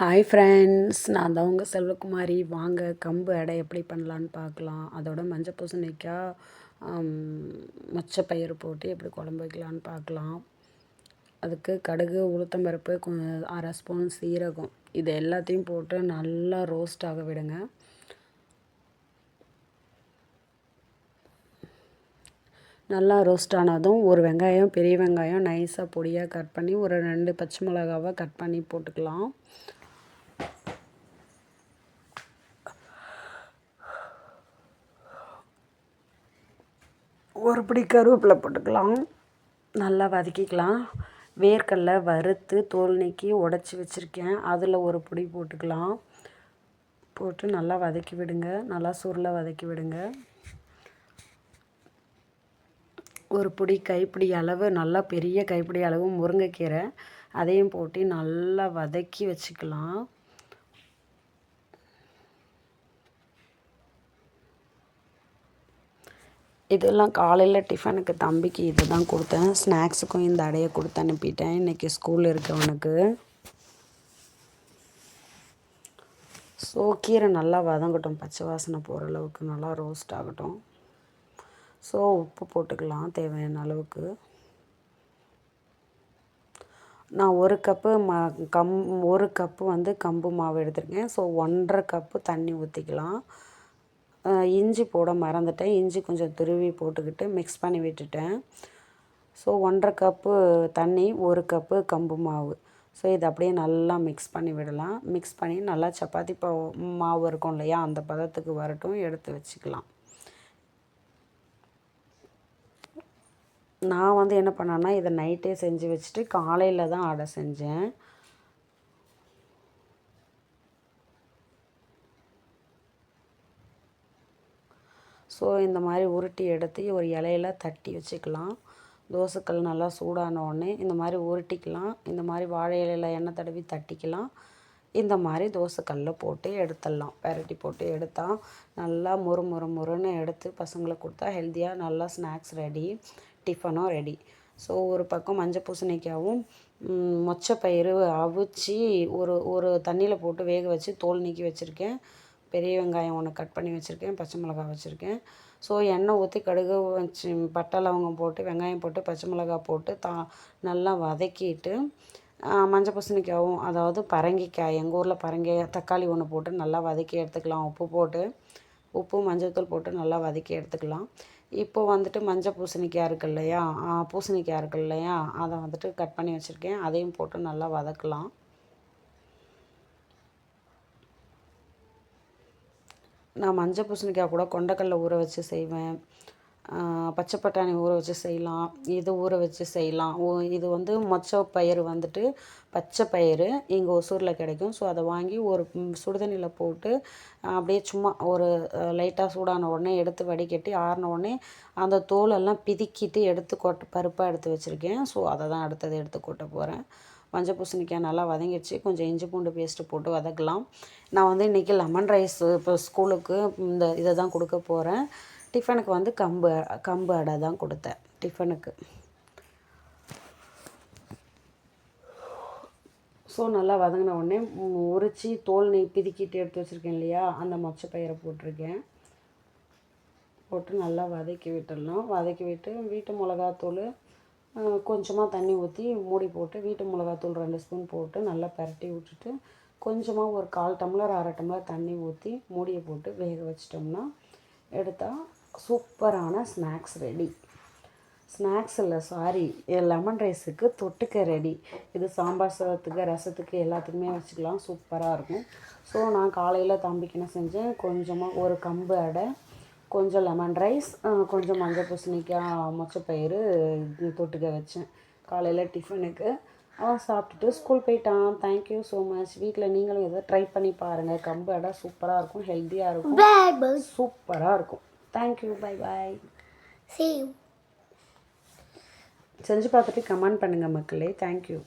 Hi friends நான் தான் உங்கள் செல்வகுமாரி. வாங்க கம்பு அடை எப்படி பண்ணலான்னு பார்க்கலாம். அதோட மஞ்சள் பூசணிக்காய் மொச்சப்பயிறு போட்டு எப்படி குழம்பு வைக்கலான்னு பார்க்கலாம். அதுக்கு கடுகு உளுத்தம்பருப்பு அரை ஸ்பூன் சீரகம். இது எல்லாத்தையும் போட்டு நல்லா ரோஸ்ட் ஆக விடுங்க. நல்லா ரோஸ்ட் ஆனதும் ஒரு வெங்காயம் பெரிய வெங்காயம் நைஸாக பொடியாக கட் பண்ணி ஒரு ரெண்டு பச்சை மிளகாவை கட் பண்ணி போட்டுக்கலாம். ஒரு பிடி கருவேப்பிலை போட்டுக்கலாம். நல்லா வதக்கிக்கலாம். வேர்க்கடலை வறுத்து தோல் நீக்கி உடச்சி வச்சுருக்கேன். அதில் ஒரு பொடி போட்டுக்கலாம். போட்டு நல்லா வதக்கி விடுங்க. நல்லா சுருளை வதக்கி விடுங்க. ஒரு பிடி கைப்பிடி அளவு நல்லா பெரிய கைப்பிடி அளவு முருங்கைக்கீரை. அதையும் போட்டு நல்லா வதக்கி வச்சுக்கலாம். இதெல்லாம் காலையில் டிஃபனுக்கு தம்பிக்கு இது தான் கொடுத்தேன். ஸ்நாக்ஸுக்கும் இந்த அடையை கொடுத்து அனுப்பிட்டேன். இன்றைக்கி ஸ்கூல் இருக்கவனுக்கு ஸோ கீரை நல்லா வதங்கட்டும். பச்சை வாசனை போகிற அளவுக்கு நல்லா ரோஸ்ட் ஆகட்டும். ஸோ உப்பு போட்டுக்கலாம். தேவையான அளவுக்கு. நான் ஒரு கப்பு ம கம் ஒரு கப்பு வந்து கம்பு மாவு எடுத்திருக்கேன். ஸோ ஒன்றரை கப்பு தண்ணி ஊற்றிக்கலாம் இஞ்சி போட மறந்துட்டேன். இஞ்சி கொஞ்சம் துருவி போட்டுக்கிட்டு மிக்ஸ் பண்ணி விட்டுட்டேன். ஸோ ஒன்றரை கப்பு தண்ணி ஒரு கப்பு கம்பு மாவு. ஸோ இதை அப்படியே நல்லா மிக்ஸ் பண்ணி விடலாம். மிக்ஸ் பண்ணி நல்லா சப்பாத்தி மாவு இருக்கும் இல்லையா? அந்த பதத்துக்கு வரட்டும் எடுத்து வச்சுக்கலாம். நான் வந்து என்ன பண்ணேன்னா இதை நைட்டே செஞ்சு வச்சுட்டு காலையில் தான் அடை செஞ்சேன். ஸோ இந்த மாதிரி உருட்டி எடுத்து ஒரு இலையில தட்டி வச்சுக்கலாம். தோசைக்கல் நல்லா சூடான உடனே இந்த மாதிரி உருட்டிக்கலாம். இந்த மாதிரி வாழை இலையில் எண்ணெய் தடவி தட்டிக்கலாம். இந்த மாதிரி தோசைக்கல்லில் போட்டு எடுத்துடலாம். வெரைட்டி போட்டு எடுத்தால் நல்லா முறு முறு முறுன்னு எடுத்து பசங்களுக்கு கொடுத்தா ஹெல்த்தியாக நல்லா ஸ்நாக்ஸ் ரெடி டிஃபனும் ரெடி ஸோ ஒரு பக்கம் மஞ்சள் பூசணிக்காவும் மொச்சப்பயிறு அவிச்சு ஒரு ஒரு தண்ணியில் போட்டு வேக வச்சு தோல் நீக்கி வச்சுருக்கேன். பெரிய வெங்காயம் ஒன்று கட் பண்ணி வச்சுருக்கேன் பச்சை மிளகா வச்சுருக்கேன். ஸோ எண்ணெய் ஊற்றி கடுகு வச்சு பட்டை லவங்கம் போட்டு வெங்காயம் போட்டு பச்சை மிளகா போட்டு தா நல்லா வதக்கிட்டு மஞ்சள் பூசணிக்காயும் அதாவது பரங்கிக்காய் எங்கள் ஊரில் பரங்கி தக்காளி ஒன்று போட்டு நல்லா வதக்கி எடுத்துக்கலாம். உப்பு போட்டு உப்பு மஞ்சள்தூள் போட்டு நல்லா வதக்கி எடுத்துக்கலாம். இப்போ வந்துட்டு மஞ்சள் பூசணிக்காய் இருக்கு இல்லையா? பூசணிக்காய் இருக்கு இல்லையா? அதை வந்துட்டு கட் பண்ணி வச்சுருக்கேன். அதையும் போட்டு நல்லா வதக்கலாம். நான் மஞ்சள் பூசணிக்காய் கூட கொண்டக்கடலை ஊற வச்சு செய்வேன். பச்சை பட்டாணி ஊற வச்சு செய்யலாம். இது ஊற வச்சு செய்யலாம். ஓ இது வந்து மொச்சை பயிறு வந்துட்டு பச்சை பயிறு எங்கள் ஒசூரில் கிடைக்கும். ஸோ அதை வாங்கி ஒரு சுடுதண்ணியில் போட்டு அப்படியே சும்மா ஒரு லைட்டாக சூடான உடனே எடுத்து வடிகட்டி ஆறின உடனே அந்த தோலெல்லாம் பிதிக்கிட்டு எடுத்து கொட்ட பருப்பாக எடுத்து வச்சுருக்கேன். ஸோ அதை தான் அடுத்தது எடுத்து கொட்ட போகிறேன் மஞ்சள் பூசணிக்காய் நல்லா வதங்கிடுச்சு. கொஞ்சம் இஞ்சி பூண்டு பேஸ்ட்டு போட்டு வதக்கலாம். நான் வந்து இன்றைக்கி லெமன் ரைஸ் இப்போ ஸ்கூலுக்கு இந்த இதை தான் கொடுக்க போகிறேன் டிஃபனுக்கு வந்து கம்பு கம்பு அடை தான் கொடுத்தேன். டிஃபனுக்கு ஸோ நல்லா வதங்கின உடனே உரித்து தோல் நெய் பிதுக்கிட்டு எடுத்து வச்சுருக்கேன் இல்லையா? அந்த மொச்சை பயிரை போட்டிருக்கேன். போட்டு நல்லா வதக்கி விட்டுடலாம். வதக்கி விட்டு வீட்டு மிளகாத்தூள் கொஞ்சமாக தண்ணி ஊற்றி மூடி போட்டு வீட்டு மிளகாத்தூள் ரெண்டு ஸ்பூன் போட்டு நல்லா பரட்டி விட்டுட்டு கொஞ்சமாக ஒரு கால் டம்ளர் அரை டம்ளர் தண்ணி ஊற்றி மூடியை போட்டு வேக வச்சிட்டோம்னா எடுத்தால் சூப்பரான ஸ்நாக்ஸ் ரெடி. ஸ்நாக்ஸ் இல்லை சாரி லெமன் ரைஸுக்கு தொட்டுக்க ரெடி. இது சாம்பார் சாதத்துக்கு ரசத்துக்கு எல்லாத்துக்குமே வச்சுக்கலாம் சூப்பராக இருக்கும். ஸோ நான் காலையில் தம்பிக்கு என்ன செஞ்சேன் கொஞ்சமாக ஒரு கம்பு அடை கொஞ்சம் லெமன் ரைஸ் கொஞ்சம் மஞ்சள் பூசணிக்காய் மொச்சப்பயிறு தொட்டுக்க வச்சேன். காலையில் டிஃபனுக்கு அவன் சாப்பிட்டுட்டு ஸ்கூல் போயிட்டான். தேங்க்யூ ஸோ மச் வீட்டில் நீங்களும் எதாவது ட்ரை பண்ணி பாருங்கள் கம்பு அடை சூப்பராக இருக்கும். ஹெல்த்தியாக இருக்கும். சூப்பராக இருக்கும். Thank you bye bye. செஞ்சு பார்த்துட்டு கமெண்ட் பண்ணுங்கள் மக்களே. தேங்க்யூ